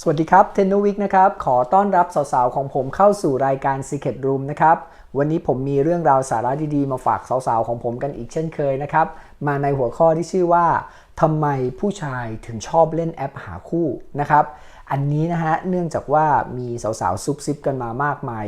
สวัสดีครับเทนนวิกนะครับ ขอต้อนรับสาวๆ ของผมเข้าสู่รายการ Secret Room นะครับ วันนี้ผมมีเรื่องราวสาระดีๆ มาฝากสาวๆ ของผมกันอีกเช่นเคยนะครับ มาในหัวข้อที่ชื่อว่าทำไมผู้ชายถึงชอบเล่นแอปหาคู่นะครับ อันนี้นะฮะ เนื่องจากว่ามีสาวๆ ซุบซิบกันมามากมาย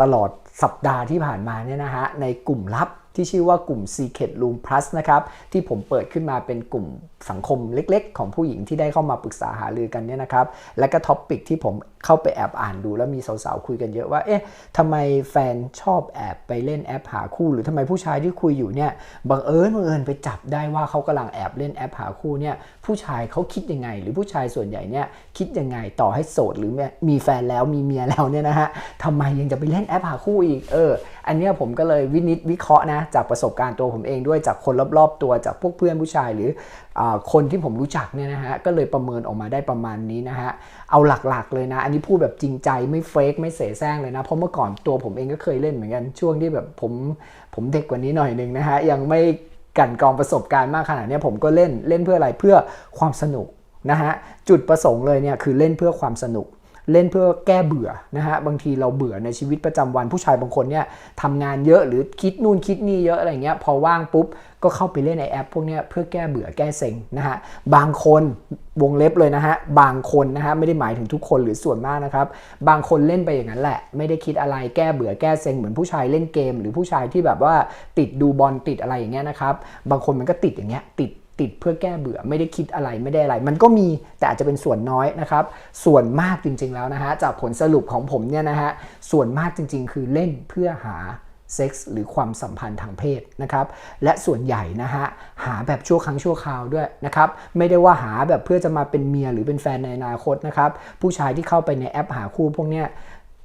ตลอดสัปดาห์ที่ผ่านมาเนี่ยนะฮะ ในกลุ่มลับ ที่ชื่อว่ากลุ่ม Secret Room Plus นะครับ ที่ผมเปิดขึ้นมาเป็นกลุ่มสังคมเล็กๆ ของผู้หญิงที่ได้เข้ามาปรึกษาหารือกันเนี่ยนะครับ และก็ท็อปปิกที่ผมเข้าไปแอบอ่านดูแล้วมีสาวๆคุยกันเยอะว่า เอ๊ะทำไมแฟนชอบแอบไปเล่นแอปหาคู่ หรือทำไมผู้ชายที่คุยอยู่เนี่ยบังเอิญบังเอิญไปจับได้ว่าเขากำลังแอบเล่นแอปหาคู่เนี่ยผู้ชายเขาคิดยังไง หรือผู้ชายส่วนใหญ่เนี่ยคิดยังไงต่อให้โสดหรือมีแฟนแล้วมีเมียแล้วเนี่ยนะฮะทำไมยังจะไปเล่นแอปหาคู่อีกเออ อันนี้ผมก็เลยวินิจวิเคราะห์นะจากประสบการณ์ตัวผมเองด้วยจากคนรอบๆ ตัวจากพวกเพื่อนผู้ชายหรืออคนที่ผมรู้จักเนี่ยนะฮะก็เลยประเมินออกมาได้ประมาณนี้นะฮะเอาหลักๆเลยนะ อันนี้พูดแบบจริงใจไม่เฟกไม่เสแสร้งเลยนะ เพราะเมื่อก่อนตัวผมเองก็เคยเล่นเหมือนกันช่วงที่แบบผมผมเด็กกว่านี้หน่อยหนึ่งนะฮะยังไม่กันกองประสบการณ์มากขนาดนี้ผมก็เล่นเล่นเพื่ออะไรเพื่อความสนุกนะฮะจุดประสงค์เลยเนี่ยคือเล่นเพื่อความสนุก เล่นเพื่อแก้เบื่อนะฮะบางทีเราเบื่อในชีวิตประจำวันผู้ชายบางคนเนี่ยทำงานเยอะหรือคิดนู่นคิดนี่เยอะอะไรเงี้ยพอว่างปุ๊บก็เข้าไปเล่นในแอปพวกนี้เพื่อแก้เบื่อแก้เซ็งนะฮะบางคนวงเล็บเลยนะฮะบางคนนะฮะไม่ได้หมายถึงทุกคนหรือส่วนมากนะครับ บางคนเล่นไปอย่างนั้นแหละ ไม่ได้คิดอะไรแก้เบื่อแก้เซ็งเหมือนผู้ชายเล่นเกม หรือผู้ชายที่แบบว่าติดดูบอลติดอะไรอย่างเงี้ยนะครับบางคนมันก็ติดอย่างเงี้ยติด ติดเพื่อแก้เบื่อไม่ได้คิดอะไรไม่ได้อะไร มันก็มีแต่อาจจะเป็นส่วนน้อยนะครับ ส่วนมากจริง ๆ แล้วนะฮะจากผลสรุปของผมเนี่ยนะฮะส่วนมากจริง ๆ คือเล่นเพื่อหาเซ็กส์หรือความสัมพันธ์ทางเพศนะครับและส่วนใหญ่นะฮะหาแบบชั่วครั้งชั่วคราวด้วยนะครับไม่ได้ว่าหาแบบเพื่อจะมาเป็นเมียหรือเป็นแฟนในอนาคตนะครับผู้ชายที่เข้าไปในแอปหาคู่พวกเนี้ย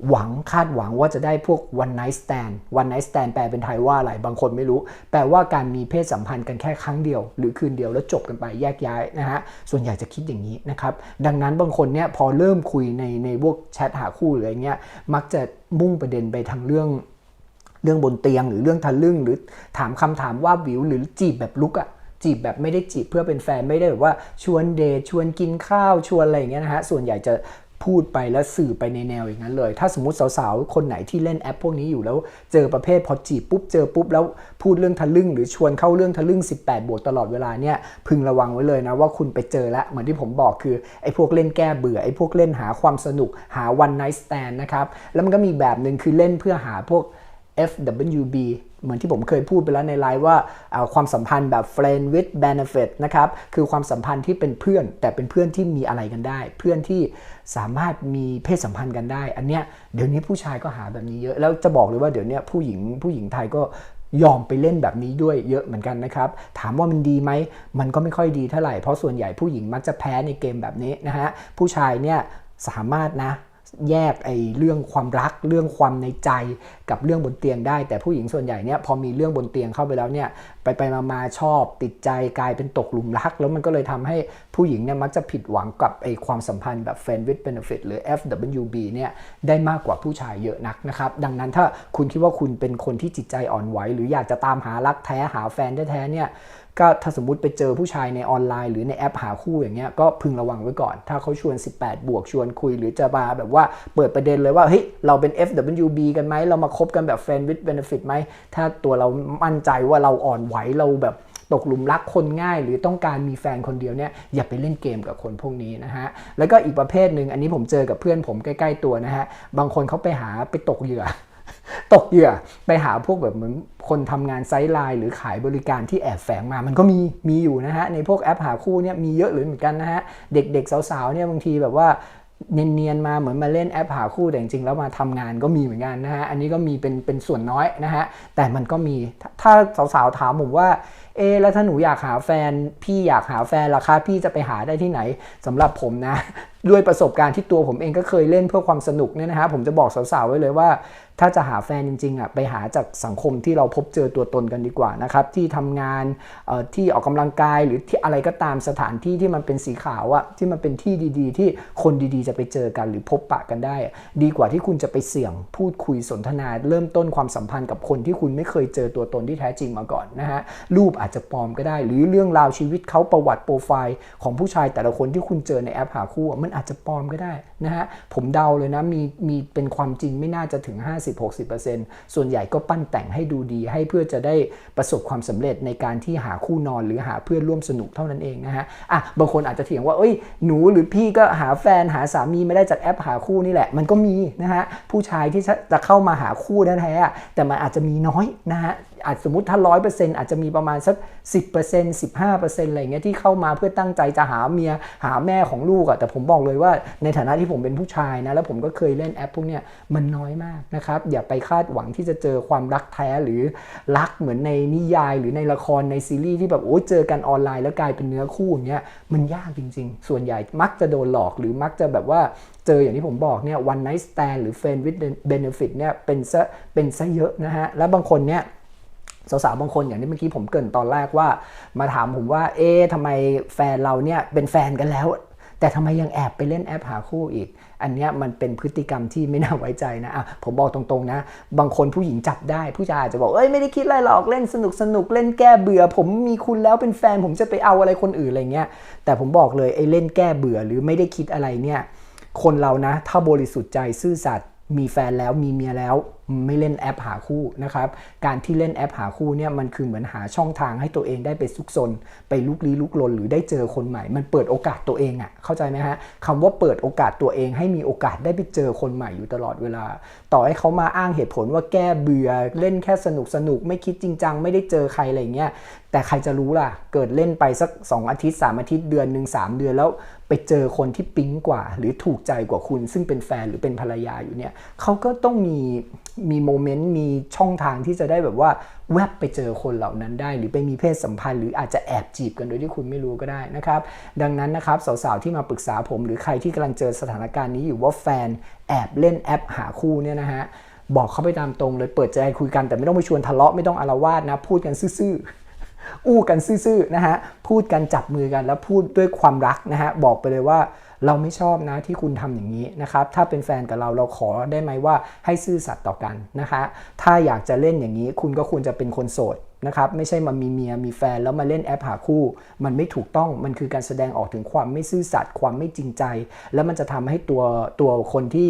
หวังคาดหวังว่าจะได้พวก one night stand one night stand แปลเป็นไทยว่าอะไร บางคนไม่รู้ แปลว่าการมีเพศสัมพันธ์กันแค่ครั้งเดียว หรือคืนเดียวแล้วจบกันไปแยกย้ายนะฮะ ส่วนใหญ่จะคิดอย่างนี้นะครับ ดังนั้นบางคนเนี่ยพอเริ่มคุยในในพวกแชทหาคู่หรืออะไรเงี้ย มักจะมุ่งประเด็นไปทางเรื่องเรื่องบนเตียงหรือเรื่องทะลึ่ง หรือถามคำถามว่าวิวหรือจีบแบบลุกอะจีบแบบไม่ได้จีบเพื่อเป็นแฟนไม่ได้แบบว่าชวนเดทชวนกินข้าวชวนอะไรอย่างเงี้ยนะฮะส่วนใหญ่จะ พูดไปแล้วสื่อไปในแนวอย่างนั้นเลย ถ้าสมมติสาวๆ คนไหนที่เล่นแอปพวกนี้อยู่แล้วเจอประเภทพอจีบปุ๊บเจอปุ๊บแล้วพูดเรื่องทะลึ่งหรือชวนเข้าเรื่องทะลึ่ง 18 บวกตลอดเวลาเนี่ยพึงระวังไว้เลยนะว่าคุณไปเจอแล้วเหมือนที่ผมบอกคือไอ้พวกเล่นแก้เบื่อไอ้พวกเล่นหาความสนุกหา one night stand นะครับแล้วมันก็มีแบบหนึ่งคือเล่นเพื่อหาพวก FWB เหมือนที่ผมเคยพูดไปแล้วในไลฟ์ว่าความสัมพันธ์แบบ friend with benefit นะครับ คือความสัมพันธ์ที่เป็นเพื่อน แต่เป็นเพื่อนที่มีอะไรกันได้ เพื่อนที่สามารถมีเพศสัมพันธ์กันได้ อันเนี้ยเดี๋ยวนี้ผู้ชายก็หาแบบนี้เยอะ แล้วจะบอกเลยว่าเดี๋ยวนี้ผู้หญิงผู้หญิงไทยก็ยอมไปเล่นแบบนี้ด้วยเยอะเหมือนกันนะครับ ถามว่ามันดีไหม มันก็ไม่ค่อยดีเท่าไหร่ เพราะส่วนใหญ่ผู้หญิงมักจะแพ้ในเกมแบบนี้นะฮะ ผู้ชายเนี่ยสามารถนะแยกไอ้เรื่องความรักเรื่องความในใจ กับเรื่องบนเตียงได้ แต่ผู้หญิงส่วนใหญ่เนี่ยพอมีเรื่องบนเตียงเข้าไปแล้วเนี่ยไปไปมามาชอบติดใจกลายเป็นตกหลุมรัก แล้วมันก็เลยทำให้ผู้หญิงเนี่ยมักจะผิดหวังกับไอความสัมพันธ์แบบ friend with benefit หรือ FWB เนี่ยได้มากกว่าผู้ชายเยอะนักนะครับดังนั้นถ้าคุณคิดว่าคุณเป็นคนที่จิตใจอ่อนไหวหรืออยากจะตามหารักแท้หาแฟนแท้เนี่ยก็ถ้าสมมติไปเจอผู้ชายในออนไลน์หรือในแอปหาคู่อย่างเงี้ยก็พึงระวังไว้ก่อน ถ้าเขาชวน 18 บวกชวนคุย หรือจะมาแบบว่าเปิดประเด็นเลยว่าเฮ้ยเราเป็น FWB กันไหมเรามาคคบกันแบบ friend with benefit ไหม ถ้าตัวเรามั่นใจว่าเราอ่อนไหวเราแบบตกหลุมรักคนง่าย หรือต้องการมีแฟนคนเดียวเนี่ยอย่าไปเล่นเกมกับคนพวกนี้นะฮะ แล้วก็อีกประเภทหนึ่งอันนี้ผมเจอกับเพื่อนผมใกล้ ๆ ตัวนะฮะ บางคนเขาไปหาไปตกเหยื่อตกเหยื่อไปหาพวกแบบเหมือนคนทำงานไซต์ไลน์หรือขายบริการที่แอบแฝงมา มันก็มีมีอยู่นะฮะ ในพวกแอปหาคู่เนี่ยมีเยอะหรือเหมือนกันนะฮะ เด็กๆสาวๆเนี่ยบางทีแบบว่า เนียนๆมาเหมือนมาเล่นแอปหาคู่แต่จริงๆแล้วมาทำงานก็มีเหมือนกันนะฮะอันนี้ก็มีเป็นเป็นส่วนน้อยนะฮะแต่มันก็มีถ้าสาวๆถามผมว่า เอแล้วถ้าหนูอยากหาแฟน พี่อยากหาแฟนราคาพี่จะไปหาได้ที่ไหนสำหรับผมนะ ด้วยประสบการณ์ที่ตัวผมเองก็เคยเล่นเพื่อความสนุกเนี่ยนะฮะผมจะบอกสาวๆไว้เลยว่า ถ้าจะหาแฟนจริงๆอะไปหาจากสังคมที่เราพบเจอตัวตนกันดีกว่านะครับ ที่ทำงานที่ออกกำลังกายหรือที่อะไรก็ตามสถานที่ที่มันเป็นสีขาวอะที่มันเป็นที่ดีๆ ที่คนดีๆ จะไปเจอกันหรือพบปะกันได้ ดีกว่าที่คุณจะไปเสี่ยงพูดคุยสนทนา เริ่มต้นความสัมพันธ์กับคนที่คุณไม่เคยเจอตัวตนที่แท้จริงมาก่อนนะฮะรูปอาจจะปลอมก็ได้ หรือเรื่องราวชีวิตเขาประวัติโปรไฟล์ของผู้ชายแต่ละคนที่คุณเจอในแอปหาคู่มันอาจจะปลอมก็ได้นะฮะผมเดาเลยนะมีมีเป็นความจริงไม่น่าจะถึง 50-60%ส่วนใหญ่ก็ปั้นแต่งให้ดูดี ให้เพื่อจะได้ประสบความสำเร็จในการที่หาคู่นอนหรือหาเพื่อนร่วมสนุกเท่านั้นเองนะฮะอะบางคนอาจจะเถียงว่าเอ้ยหนูหรือพี่ก็หาแฟนหาสามีไม่ได้จากแอปหาคู่นี่แหละ มันก็มีนะฮะผู้ชายที่จะเข้ามาหาคู่แท้ๆแต่มันอาจจะมีน้อยนะฮะอาจสมมติถ้าร้อยเปอร์เซ็นต์อาจจะมีประมาณสักสิบเปอร์เซ็นต์สิบห้าเปอร์เซ็นต์อะไรเงี้ยที่เข้ามาเพื่อตั้งใจจะหาเมียหาแม่ของลูกอะแต่ผมบอกเลยว่าในฐานะที่ผมเป็นผู้ชายนะแล้วผมก็เคยเล่นแอปพวกเนี้ยมันน้อยมากนะครับอย่าไปคาดหวังที่จะเจอความรักแท้หรือรักเหมือนในนิยาย หรือในละครในซีรีส์ที่แบบโอ้เจอกันออนไลน์แล้วกลายเป็นเนื้อคู่อย่างเงี้ยมันยากจริง ๆ ส่วนใหญ่มักจะโดนหลอกหรือมักจะแบบว่าเจออย่างที่ผมบอกเนี่ย one night stand หรือ friend with benefit เนี่ยเป็นซะเป็นซะเยอะนะฮะแล้วบางคนเนี่ย สาวๆบางคนอย่างที่เมื่อกี้ผมเกรินตอนแรกว่า มาถามผมว่า เอ๊ะทำไมแฟนเราเนี่ยเป็นแฟนกันแล้ว แต่ทำไมยังแอบไปเล่นแอปหาคู่อีก อันเนี้ยมันเป็นพฤติกรรมที่ไม่น่าไว้ใจนะอะผมบอกตรงๆนะ บางคนผู้หญิงจับได้ ผู้ชายอาจจะบอกเอ้ยไม่ได้คิดอะไรหรอกเล่นสนุกสนุกเล่นแก้เบื่อ ผมมีคุณแล้วเป็นแฟนผมจะไปเอาอะไรคนอื่นอะไรเงี้ยแต่ผมบอกเลยไอ้เล่นแก้เบื่อหรือไม่ได้คิดอะไรเนี่ยคนเรานะ ถ้าบริสุทธิ์ใจซื่อสัตย์มีแฟนแล้วมีเมียแล้ว ไม่เล่นแอปหาคู่นะครับ การที่เล่นแอปหาคู่เนี่ยมันคือเหมือนหาช่องทางให้ตัวเองได้ไปซุกซน ไปลุกลี้ลุกลนหรือได้เจอคนใหม่ มันเปิดโอกาสตัวเองอะ่ะเข้าใจไหมฮะคำว่าเปิดโอกาสตัวเองให้มีโอกาสได้ไปเจอคนใหม่อยู่ตลอดเวลา ต่อให้เขามาอ้างเหตุผลว่าแก้เบื่อเล่นแค่สนุกสนุกไม่คิดจริงจังไม่ได้เจอใครอะไรเงี้ยแต่ใครจะรู้ล่ะ เกิดเล่นไปสัก 2 อาทิตย์ 3 อาทิตย์เดือนหนึ่ง3 เดือนแล้วไปเจอคนที่ปิ๊งกว่า หรือถูกใจกว่าคุณ ซึ่งเป็นแฟนหรือเป็นภรรยาอยู่เนี่ยเขาก็ต้องมีมีโมเมนต์มีช่องทางที่จะได้แบบว่าแวบไปเจอคนเหล่านั้นได้ หรือไปมีเพศสัมพันธ์ หรืออาจจะแอบจีบกันโดยที่คุณไม่รู้ก็ได้นะครับ ดังนั้นนะครับสาวๆที่มาปรึกษาผม หรือใครที่กำลังเจอสถานการณ์นี้อยู่ว่าแฟนแอบเล่นแอปหาคู่เนี่ยนะฮะบอกเขาไปตามตรงเลยเปิดใจคุยกันแต่ไม่ต้องไปชวนทะเลาะไม่ต้องอารวาสนะพูดกันซื่อๆอู้กันซื่อๆนะฮะพูดกันจับมือกันแล้วพูดด้วยความรักนะฮะบอกไปเลยว่า เราไม่ชอบนะที่คุณทำอย่างนี้นะครับ ถ้าเป็นแฟนกับเราเราขอได้ไหมว่าให้ซื่อสัตย์ต่อกันนะคะ ถ้าอยากจะเล่นอย่างนี้คุณก็ควรจะเป็นคนโสดนะครับไม่ใช่มามีเมียมีแฟนแล้วมาเล่นแอปหาคู่ มันไม่ถูกต้องมันคือการแสดงออกถึงความไม่ซื่อสัตย์ความไม่จริงใจ แล้วมันจะทำให้ตัวตัวคนที่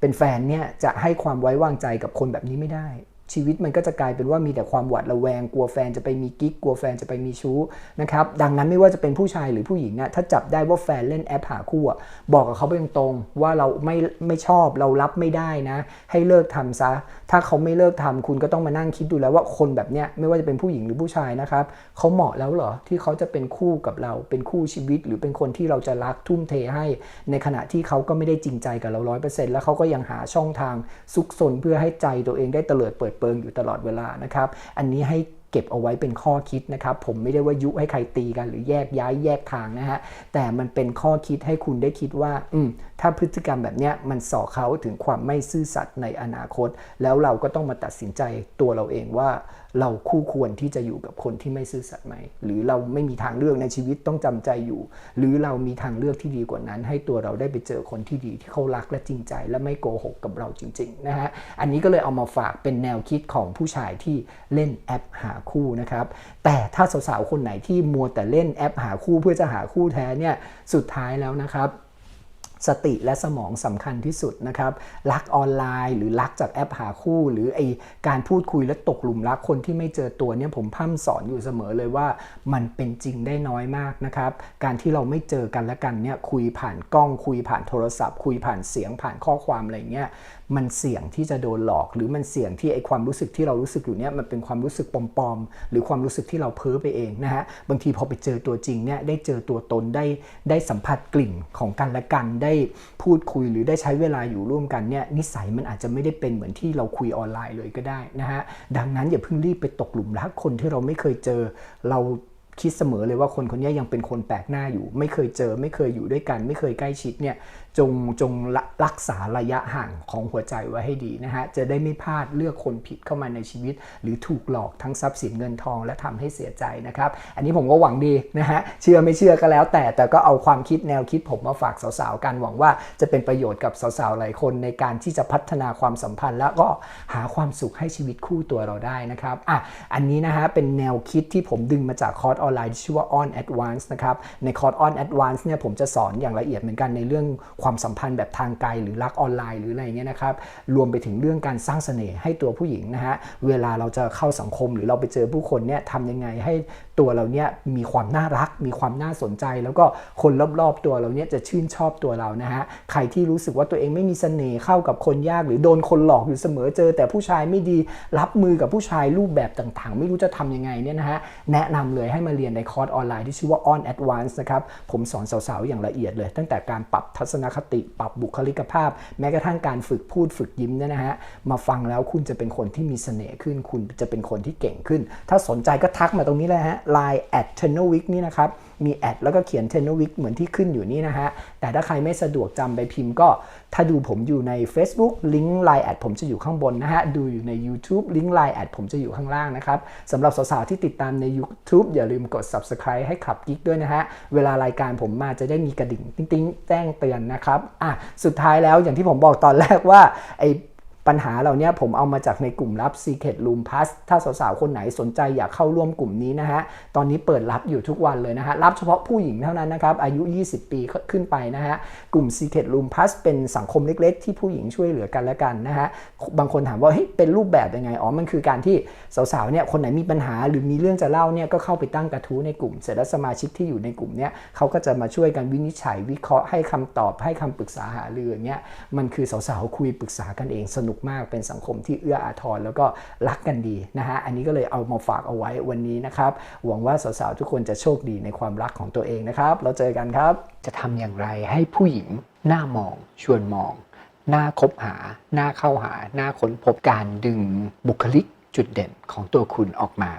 เป็นแฟนเนี่ยจะให้ความไว้วางใจกับคนแบบนี้ไม่ได้ ชีวิตมันก็จะกลายเป็นว่ามีแต่ความหวาดระแวง กลัวแฟนจะไปมีกิ๊ก กลัวแฟนจะไปมีชู้นะครับ ดังนั้นไม่ว่าจะเป็นผู้ชายหรือผู้หญิงอะถ้าจับได้ว่าแฟนเล่นแอปหาคู่อะบอกกับเขาไปตรงๆว่าเราไม่ไม่ชอบเรารับไม่ได้นะ ให้เลิกทำซะ ถ้าเขาไม่เลิกทำคุณก็ต้องมานั่งคิดดูแล้วว่าคนแบบเนี้ยไม่ว่าจะเป็นผู้หญิงหรือผู้ชายนะครับเขาเหมาะแล้วเหรอที่เขาจะเป็นคู่กับเราเป็นคู่ชีวิต หรือเป็นคนที่เราจะรักทุ่มเทให้ ในขณะที่เขาก็ไม่ได้จริงใจกับเราร้อยเปอร์เซ็นต์แล้วเขาก็ยังหาช่องทางซุกซนเพื่อให้ใจตัวเองได้เตลิดเปิดเปิงอยู่ตลอดเวลานะครับ อันนี้ให้เก็บเอาไว้เป็นข้อคิดนะครับ ผมไม่ได้ว่ายุให้ใครตีกันหรือแยกย้ายแยกทางนะฮะ แต่มันเป็นข้อคิดให้คุณได้คิดว่า อืม ถ้าพฤติกรรมแบบนี้มันส่อเขาถึงความไม่ซื่อสัตย์ในอนาคต แล้วเราก็ต้องมาตัดสินใจตัวเราเองว่า เราคู่ควรที่จะอยู่กับคนที่ไม่ซื่อสัตย์ไหม หรือเราไม่มีทางเลือกในชีวิตต้องจำใจอยู่ หรือเรามีทางเลือกที่ดีกว่านั้น ให้ตัวเราได้ไปเจอคนที่ดีที่เขารักและจริงใจ และไม่โกหกกับเราจริงๆนะฮะอันนี้ก็เลยเอามาฝากเป็นแนวคิดของผู้ชายที่เล่นแอปหาคู่นะครับแต่ถ้าสาวๆคนไหนที่มัวแต่เล่นแอปหาคู่เพื่อจะหาคู่แท้เนี่ยสุดท้ายแล้วนะครับ สติและสมองสำคัญที่สุดนะครับรักออนไลน์ หรือรักจากแอปหาคู่ หรือไอการพูดคุยและตกหลุมรักคนที่ไม่เจอตัวเนี่ยผมพั่มสอนอยู่เสมอเลยว่ามันเป็นจริงได้น้อยมากนะครับการที่เราไม่เจอกันและกันเนี่ยคุยผ่านกล้องคุยผ่านโทรศัพท์ คุยผ่านเสียงผ่านข้อความอะไรเงี้ย มันเสี่ยงที่จะโดนหลอก หรือมันเสี่ยงที่ไอความรู้สึกที่เรารู้สึกอยู่เนี่ยมันเป็นความรู้สึกปลอมๆหรือความรู้สึกที่เราเพ้อไปเองนะฮะบางทีพอไปเจอตัวจริงเนี่ยได้เจอตัวตนได้ได้สัมผัสกลิ่นของกันและกันได้พูดคุยหรือได้ใช้เวลาอยู่ร่วมกันเนี่ยนิสัยมันอาจจะไม่ได้เป็นเหมือนที่เราคุยออนไลน์เลยก็ได้นะฮะดังนั้นอย่าเพิ่งรีบไปตกหลุมรักคนที่เราไม่เคยเจอเราคิดเสมอเลยว่าคนคนนี้ยังเป็นคนแปลกหน้าอยู่ ไม่เคยเจอ ไม่เคยอยู่ด้วยกัน ไม่เคยใกล้ชิดเนี่ย จงจงรักษาระยะห่างของหัวใจไว้ให้ดีนะฮะ จะได้ไม่พลาดเลือกคนผิดเข้ามาในชีวิต หรือถูกหลอกทั้งทรัพย์สินเงินทองและทำให้เสียใจนะครับ อันนี้ผมก็หวังดีนะฮะ เชื่อไม่เชื่อก็แล้ว แต่แต่ก็เอาความคิดแนวคิดผมมาฝากสาวๆกันหวังว่าจะเป็นประโยชน์กับสาวๆหลายคนในการที่จะพัฒนาความสัมพันธ์ แล้วก็หาความสุขให้ชีวิตคู่ตัวเราได้นะครับอะอันนี้นะฮะเป็นแนวคิดที่ผมดึงมาจากคอร์สออนไลน์ที่ชื่อว่า On Advance นะครับในคอร์ส On Advance เนี่ยผมจะสอนอย่างละเอียดเหมือนกันในเรื่องความสัมพันธ์แบบทางไกลหรือรักออนไลน์หรืออะไรเงี้ยนะครับรวมไปถึงเรื่องการสร้างเสน่ห์ให้ตัวผู้หญิงนะฮะเวลาเราจะเข้าสังคมหรือเราไปเจอผู้คนเนี่ยทำยังไงให้ตัวเราเนี่ยมีความน่ารัก มีความน่าสนใจ แล้วก็คนรอบๆตัวเราเนี่ยจะชื่นชอบตัวเรานะฮะใครที่รู้สึกว่าตัวเองไม่มีเสน่ห์เข้ากับคนยาก หรือโดนคนหลอกอยู่เสมอเจอ แต่ผู้ชายไม่ดีรับมือกับผู้ชายรูปแบบต่างๆ ไม่รู้จะทำยังไงเนี่ยนะฮะแนะนำเลยให้มาเรียนในคอร์สออนไลน์ที่ชื่อว่า On Advance นะครับผมสอนสาวๆอย่างละเอียดเลย ตั้งแต่การปรับทัศนคติ ปรับบุคลิกภาพ แม้กระทั่งการฝึกพูดฝึกยิ้มเนี่ยนะฮะมาฟังแล้วคุณจะเป็นคนที่มีเสน่ห์ขึ้น คุณจะเป็นคนที่เก่งขึ้น ถ้าสนใจก็ทักมาตรงนี้เลยฮะ Line at t e n o w i c นี่นะครับ มีแอดแล้วก็เขียน t e n o w i c เหมือนที่ขึ้นอยู่นี่นะฮะ แต่ถ้าใครไม่สะดวกจำไปพิมพ์ก็ ถ้าดูผมอยู่ใน Facebook ลิงก์ Line แอดผมจะอยู่ข้างบนนะฮะ ดูอยู่ใน YouTube ลิงก์ Line แอดผมจะอยู่ข้างล่างนะครับสำหรับสาวๆที่ติดตามใน YouTube อย่าลืมกด Subscribe ให้ขับกิ๊กด้วยนะฮะ เวลารายการผมมาจะได้มีกระดิ่ง ติ๊งๆ แจ้งเตือนนะครับอะสุดท้ายแล้วอย่างที่ผมบอกตอนแรกว่าไอ ปัญหาเหล่านี้ผมเอามาจากในกลุ่มลับ Secret Room Plus ถ้าสาวๆ คนไหนสนใจอยากเข้าร่วมกลุ่มนี้นะฮะ ตอนนี้เปิดรับอยู่ทุกวันเลยนะฮะ รับเฉพาะผู้หญิงเท่านั้นนะครับ อายุ 20 ปีขึ้นไปนะฮะ กลุ่ม Secret Room Plus เป็นสังคมเล็กๆ ที่ผู้หญิงช่วยเหลือกันและกันนะฮะ บางคนถามว่าเฮ้ยเป็นรูปแบบยังไง อ๋อ มันคือการที่สาวๆ เนี่ยคนไหนมีปัญหาหรือมีเรื่องจะเล่าเนี่ยก็เข้าไปตั้งกระทู้ในกลุ่ม เสร็จแล้วสมาชิกที่อยู่ในกลุ่มเนี่ยเขาก็จะมาช่วยกันวินิจฉัยวิเคราะห์ให้คำตอบให้คำปรึกษาหารืออย่างเงี้ย มันคือสาวๆ คุยปรึกษากันเองสนุกมากเป็นสังคมที่เอื้ออาทรแล้วก็รักกันดีนะฮะอันนี้ก็เลยเอามาฝากเอาไว้วันนี้นะครับหวังว่าสาวๆทุกคนจะโชคดีในความรักของตัวเองนะครับเราเจอกันครับ จะทำอย่างไรให้ผู้หญิงหน้ามองชวนมองหน้าคบหาหน้าเข้าหาหน้าค้นพบการดึงบุคลิกจุดเด่นของตัวคุณออกมา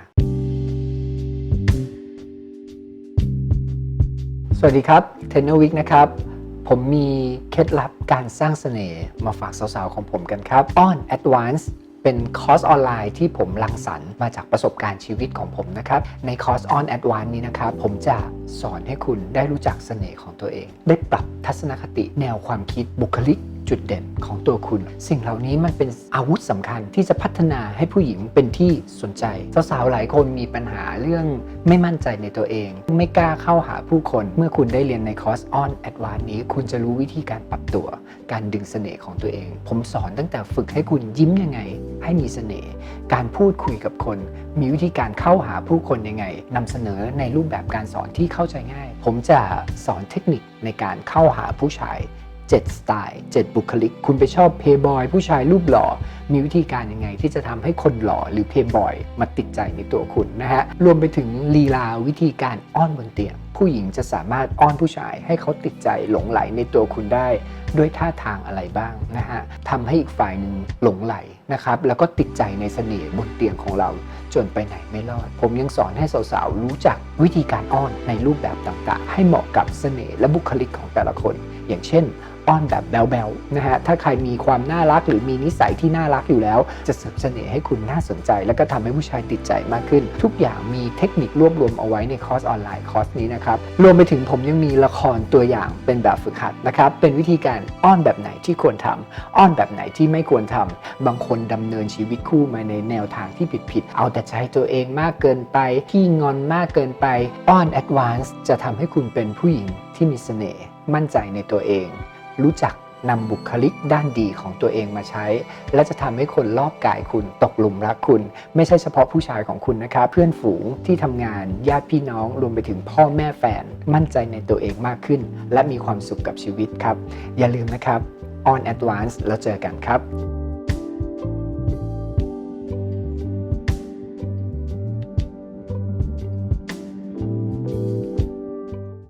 สวัสดีครับเทนเนอร์วิกนะครับ ผมมีเคล็ดลับการสร้างเสน่ห์มาฝากสาวๆของผมกันครับ On Advance เป็นคอร์สออนไลน์ที่ผมรังสรรค์มาจากประสบการณ์ชีวิตของผมนะครับ ในคอร์ส On Advance นี้นะครับ ผมจะสอนให้คุณได้รู้จักเสน่ห์ของตัวเอง ได้ปรับทัศนคติแนวความคิดบุคลิก จุดเด่นของตัวคุณ สิ่งเหล่านี้มันเป็นอาวุธสำคัญที่จะพัฒนาให้ผู้หญิงเป็นที่สนใจ สาวๆหลายคนมีปัญหาเรื่องไม่มั่นใจในตัวเอง ไม่กล้าเข้าหาผู้คน เมื่อคุณได้เรียนในคอร์ส On Advance นี้ คุณจะรู้วิธีการปรับตัว การดึงเสน่ห์ของตัวเอง ผมสอนตั้งแต่ฝึกให้คุณยิ้มยังไง ให้มีเสน่ห์การพูดคุยกับคน มีวิธีการเข้าหาผู้คนยังไงนำเสนอในรูปแบบการสอนที่เข้าใจง่าย ผมจะสอนเทคนิคในการเข้าหาผู้ชาย 7 สไตล์ 7 บุคลิก คุณไปชอบเพย์บอยผู้ชายรูปหล่อ มีวิธีการยังไงที่จะทำให้คนหล่อหรือเพย์บอยมาติดใจในตัวคุณนะฮะ รวมไปถึงลีลาวิธีการอ้อนบนเตียง ผู้หญิงจะสามารถอ้อนผู้ชายให้เขาติดใจหลงไหลในตัวคุณได้ ด้วยท่าทางอะไรบ้างนะฮะทำให้อีกฝ่ายหนึ่งหลงไหลนะครับ แล้วก็ติดใจในเสน่ห์บนเตียงของเราจนไปไหนไม่รอด ผมยังสอนให้สาวๆ รู้จักวิธีการอ้อนในรูปแบบต่างๆ ให้เหมาะกับเสน่ห์และบุคลิกของแต่ละคน อย่างเช่น อ้อนแบบแบลๆนะฮะถ้าใครมีความน่ารักหรือมีนิสัยที่น่ารักอยู่แล้ว จะเสริมเสน่ห์ให้คุณน่าสนใจ แล้วก็ทำให้ผู้ชายติดใจมากขึ้น ทุกอย่างมีเทคนิครวบรวมเอาไว้ในคอร์สออนไลน์คอร์สนี้นะครับรวมไปถึงผมยังมีละครตัวอย่างเป็นแบบฝึกหัดนะครับเป็นวิธีการอ้อนแบบไหนที่ควรทำอ้อนแบบไหนที่ไม่ควรทำบางคนดำเนินชีวิตคู่มาในแนวทางที่ผิดๆเอาแต่ใจตัวเองมากเกินไปที่งอนมากเกินไปอ้อนแอดวานซ์จะทำให้คุณเป็นผู้หญิงที่มีเสน่ห์มั่นใจในตัวเอง รู้จักนำบุคลิกด้านดีของตัวเองมาใช้ และจะทำให้คนรอบกายคุณตกหลุมรักคุณ ไม่ใช่เฉพาะผู้ชายของคุณนะครับ เพื่อนฝูงที่ทำงานญาติพี่น้องรวมไปถึงพ่อแม่แฟน มั่นใจในตัวเองมากขึ้น และมีความสุขกับชีวิตครับ อย่าลืมนะครับ On Advance แล้วเจอกันครับ